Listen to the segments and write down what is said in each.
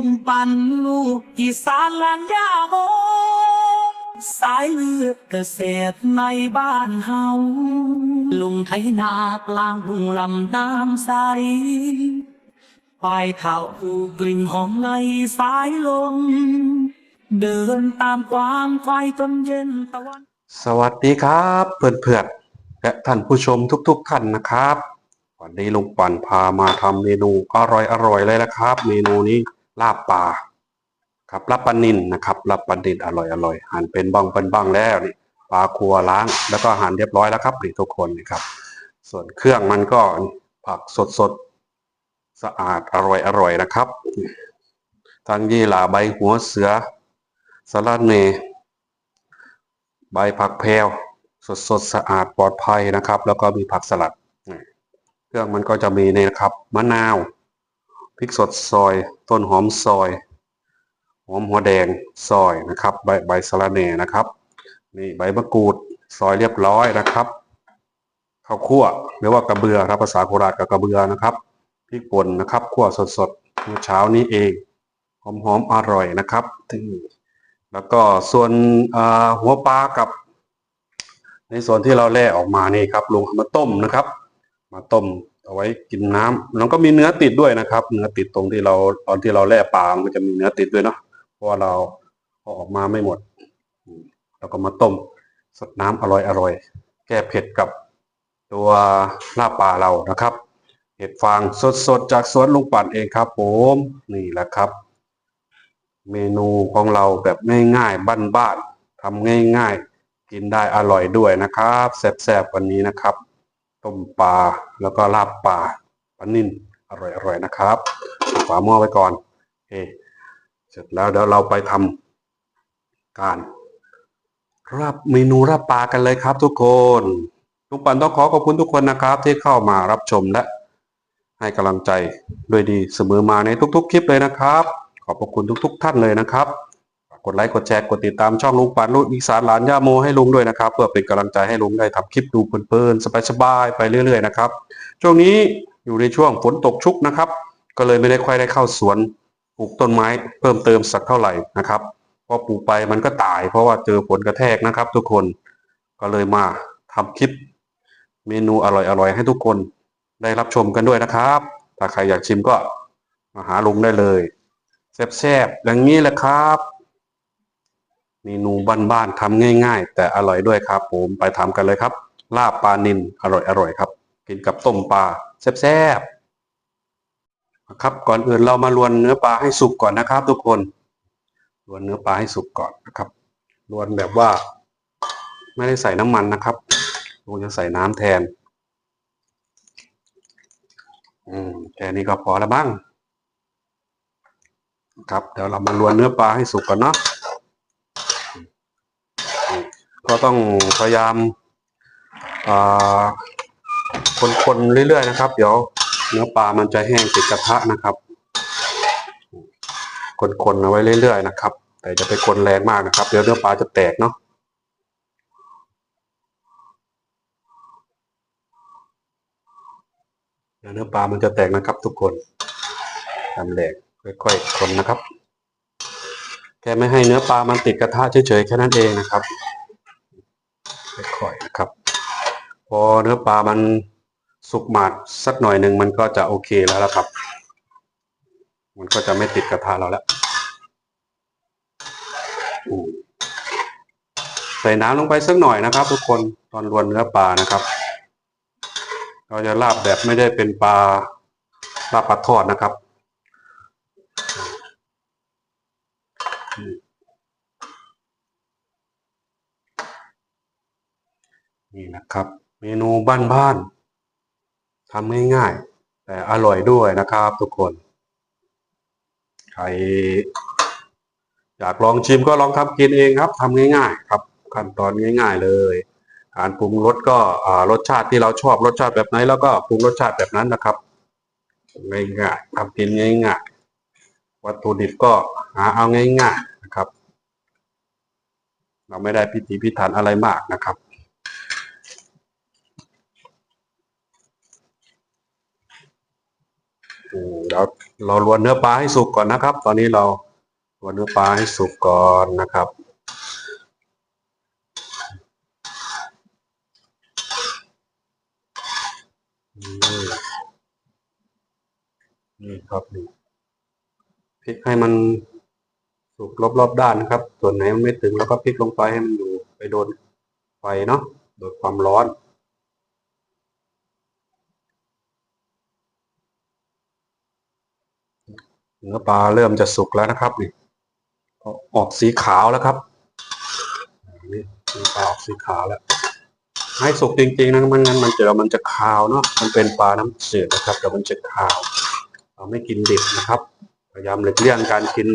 ลุงปันลูกอีสานแลนยาโมสายเลือดเกษตรในบ้านเฮาลุงไถนากลางหุงลำน้ำใสปลายเท้าอูกลิ่นหอมในสายลมเดินตามความไฟจนเย็นตะวัน สวัสดีครับเพื่อนๆและท่านผู้ชมทุกๆท่านนะครับ วันนี้ลุงปั่นพามาทำเมนูอร่อยๆเลยนะครับ เมนูนี้ ลาบปลาครับลาบปลานินนะครับลาบปลานินอร่อยๆหั่นเป็นบ้างเป็นบ้างแล้วนี่ปลาครัวล้างแล้วก็หั่นเรียบร้อยแล้วครับนี่ทุกคนนี่ครับ ส่วนเครื่องมันก็ผักสดๆสะอาดอร่อยๆนะครับทั้งยี่หร่าใบหัวเสือสะระเนใบผักแพรวสดสดสะอาดปลอดภัยนะครับ แล้วก็มีผักสลัด เครื่องมันก็จะมีนี่นะครับมะนาว พริกสดซอย ต้นหอมซอย หอมหัวแดงซอยนะครับ ใบใบสะระแหน่นะครับ นี่ใบมะกรูดซอยเรียบร้อยนะครับข้าวคั่วหรือว่ากระเบือครับภาษาโคราชกับกระเบือนะครับพริกป่นนะครับคั่วสดสดๆเมื่อเช้านี้เองหอมหอมๆอร่อยนะครับที่แล้วก็ส่วนหัวปลากับ ในส่วนที่เราแล่ออกมานี่ครับลุงมาต้มนะครับ มาต้ม เอาไว้กินน้ำแล้วก็มีเนื้อติดด้วยนะครับ เนื้อติดตรงที่เราตอนที่เราแล่ปลามันก็จะมีเนื้อติดด้วยเนาะเพราะเราเอาออกมาไม่หมดอืมแล้วก็มาต้มสดน้ำอร่อยอร่อยแก้เผ็ดกับตัวลาบปลาเรานะครับ เห็ดฟางสดๆจากสวนลุงปั่นเองครับผมนี่แหละครับ เมนูของเราแบบง่ายๆบ้านๆทำง่าย ๆ กินได้อร่อยด้วยนะครับแซ่บๆวันนี้นะครับ ต้มปลาแล้วก็ลาบปลาปลานิ่นอร่อยๆนะครับฝาหม้อไว้ก่อนโอเสร็จแล้วเดี๋ยวเราไปทำการรับเมนูลาบปลากันเลยครับทุกคนทุกปันต้องขอขอบคุณทุกคนนะครับ ที่เข้ามารับชมและ ให้กำลังใจด้วยดีเสมอมาในทุก ๆ คลิปเลยนะครับ ขอบพระคุณทุก ๆ ท่านเลยนะครับ กดไลค์กดแชร์กดติดตามช่องลุงปานลูกอีสานหลานย่าโมให้ลุงด้วยนะครับ เพื่อเป็นกำลังใจให้ลุงได้ทำคลิปดูเพลินๆสบายๆไปเรื่อยๆนะครับช่วงนี้อยู่ในช่วงฝนตกชุกนะครับ ก็เลยไม่ได้ค่อยได้เข้าสวนปลูกต้นไม้เพิ่มเติมสักเท่าไหร่นะครับพราะปลูกไปมันก็ตายเพราะว่าเจอฝนกระแทกนะครับ ทุกคนก็เลยมาทำคลิป เมนูอร่อยๆให้ทุกคนได้รับชมกันด้วยนะครับ ถ้าใครอยากชิมก็มาหาลุงได้เลยแซ่บๆอย่างนี้แหละครับ เมนูบ้านๆทำง่าย ๆ แต่อร่อยด้วยครับผมไปทำกันเลยครับ ลาบปลานินอร่อยๆครับ กินกับต้มปลาแซ่บๆครับก่อนอื่นเรามาลวนเนื้อปลาให้สุกก่อนนะครับ ทุกคนลวนเนื้อปลาให้สุกก่อนนะครับลวนแบบว่า ไม่ได้ใส่น้ำมันนะครับลุงจะใส่น้ำแทน อืมแค่นี้ก็พอแล้วบ้าง ครับเดี๋ยวเรามาลวนเนื้อปลาให้สุกก่อนเนาะอืม ก็ต้องพยายามอ่าคนๆเรื่อยๆนะครับ เดี๋ยวเนื้อปลามันจะแห้งติดกระทะนะครับ คนๆเอาไว้เรื่อยๆนะครับ แต่จะไปคนแรงมากนะครับ เดี๋ยวเนื้อปลาจะแตกเนาะเดี๋ยวเนื้อปลามันจะแตกนะครับ ทุกคนทำแหลกค่อยๆคนนะครับ แค่ไม่ให้เนื้อปลามันติดกระทะเฉยๆแค่นั้นเองนะครับ ค่อยๆนะครับ พอเนื้อปลามันสุกหมาดสักหน่อยหนึ่งมันก็จะโอเคแล้วละครับ มันก็จะไม่ติดกระทะเราแล้วใส่น้ำลงไปสักหน่อยนะครับ ทุกคนตอนรวนเนื้อปลานะครับ เราจะลาบแบบไม่ได้เป็นปลาลาบปลาทอดนะครับ นี่นะครับ เมนูบ้านๆทำง่ายๆ แต่อร่อยด้วยนะครับทุกคน ใครอยากลองชิมก็ลองทำกินเองครับทำง่าย ๆ ครับขั้นตอนง่าย ๆ เลยการปรุงรสก็รสชาติที่เราชอบรสชาติแบบไหนแล้วก็ปรุงรสชาติแบบนั้นนะครับ ง่ายๆทำกินง่ายๆวัตถุดิบก็หาเอาง่ายๆนะครับ เราไม่ได้พิถีพิถันอะไรมากนะครับ น อืม เดี๋ยวเราลวนเนื้อปลาให้สุกก่อนนะครับ ตอนนี้เราลวนเนื้อปลาให้สุกก่อนนะครับนี่นี่ครับนี่พลิกให้มันสุกรอบๆด้านนะครับ ส่วนไหนมันไม่ถึงแล้วก็พลิกลงไปให้มันอยู่ไปโดนไฟเนาะโดนความร้อน เนื้อปลาเริ่มจะสุกแล้วนะครับนี่ออกสีขาวแล้วครับนี่นปลาออกสีขาวแล้วให้สุกจริงๆนะมันงั้นมันจะมันจะคาวเนาะมันเป็นปลาน้ำจืดนะครับเดี๋ยวมันจะคาวเราไม่กินดิบนะครับ พยายามหลีกเลี่ยงการกิน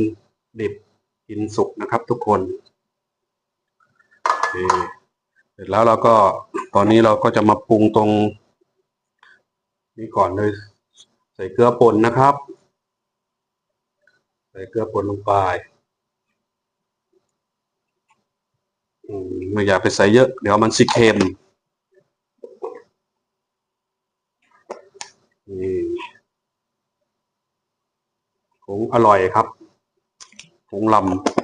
ดิบกินสุกนะครับ ทุกคนเสร็จแล้วเราก็ตอนนี้เราก็จะมาปรุงตรง นี่ก่อนเลย ใส่เกลือป่นนะครับ ส่เกลือป่นลงไปไม่อยากไปใส่เยอะ เดี๋ยวมันสิเค็มนี่ผงอร่อยครับผงล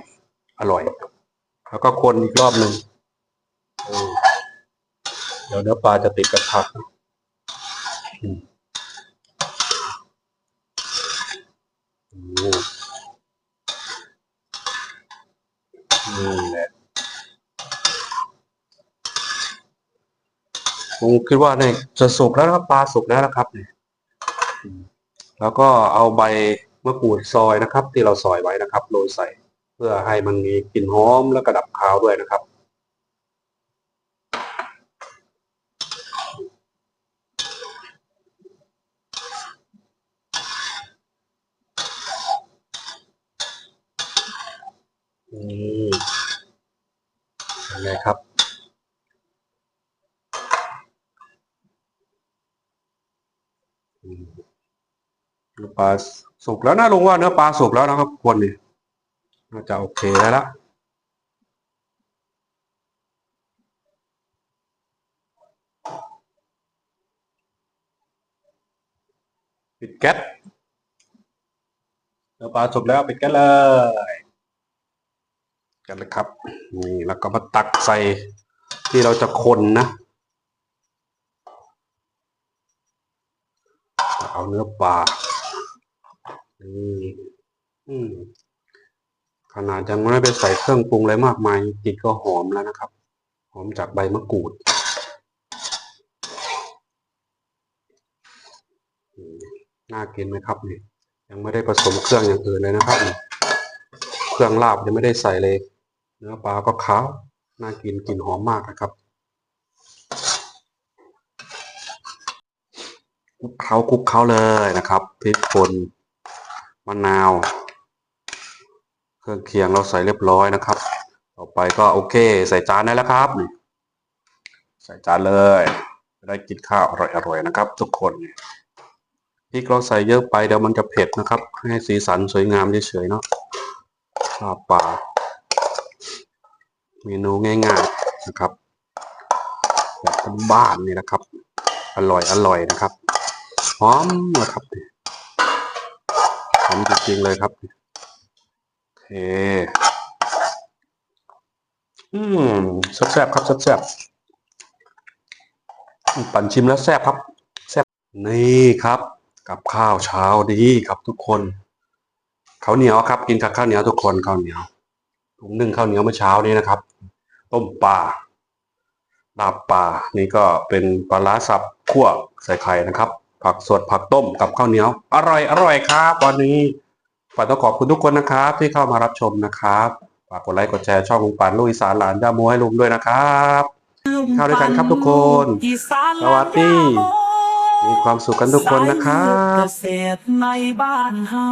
ำอร่อย แล้วก็คนอีกรอบหนึ่งเดี๋ยวเนื้อปลาจะติดกระทะโอ้ นี่แหละผมคิดว่าเนี่ยจะสุกแล้วนะครับปลาสุกแล้วนะครับเนี่ยแล้วก็เอาใบมะกรูดซอยนะครับ ที่เราซอยไว้นะครับโรยใส่ เพื่อให้มันมีกลิ่นหอมแล้วก็ดับคาวด้วยนะครับนี่ ยังไงครับ เนื้อปลาสุกแล้วนะลุงว่าเนื้อปลาสุกแล้วนะครับคนนี่น่าจะโอเคแล้วละปิดแก๊สเนื้อปลาสุกแล้วปิดแก๊สเลย กันเลยครับ นี่แล้วก็มาตักใส่ที่เราจะคนนะ เอาเนื้อปลานี่ขนาดยังไม่ไปใส่เครื่องปรุงอะไรมากมายกลินก็หอมแล้วนะครับ หอมจากใบมะกรูดน่ากินไหมครับนี่ยังไม่ได้ผสมเครื่องอย่างอื่นเลยนะครับ เครื่องลาบยังไม่ได้ใส่เลย เนื้อปลาก็ขาว น่ากินกลิ่นหอมมากนะครับคลุกเคล้าคลุกเคล้าเลยนะครับพริกป่นมะนาว เครื่องเคียงเราใส่เรียบร้อยนะครับ ต่อไปก็โอเค ใส่จานได้แล้วครับ ใส่จานเลยได้กินข้าวอร่อยๆนะครับ ทุกคนพริกเราใส่เยอะไปเดี๋ยวมันจะเผ็ดนะครับ ให้สีสันสวยงามเฉยๆเนาะลาบปลา เมนูง่ายๆนะครับแบบบ้านนี่นะครับ อร่อยอร่อยนะครับหอมนะครับหอมจริงๆเลยครับโอเคอืมแซ่บๆครับแซ่บๆปั่นชิมแล้วแซ่บครับแซ่บนี่ครับ กับข้าวเช้าดีครับทุกคนข้าวเหนียวครับ กินกับข้าวเหนียวทุกคนข้าวเหนียว ถุงนึ่งข้าวเหนียวเมื่อเช้านี้นะครับ ต้มปลาลาบปลานี่ก็เป็นปลาร้าสับคั่วใส่ไข่นะครับ ผักสดผักต้มกับข้าวเหนียว อร่อยอร่อยครับ วันนี้ฝากต้องขอบคุณทุกคนนะครับ ที่เข้ามารับชมนะครับฝากกดไลค์กดแชร์ช่องลุงปานลูกอีสานหลานย่าโมให้ลุงด้วยนะครับเข้าด้วยกันครับทุกคนสวัสดีมีความสุขกันทุกคนนะครับเกษตรในบ้านเฮา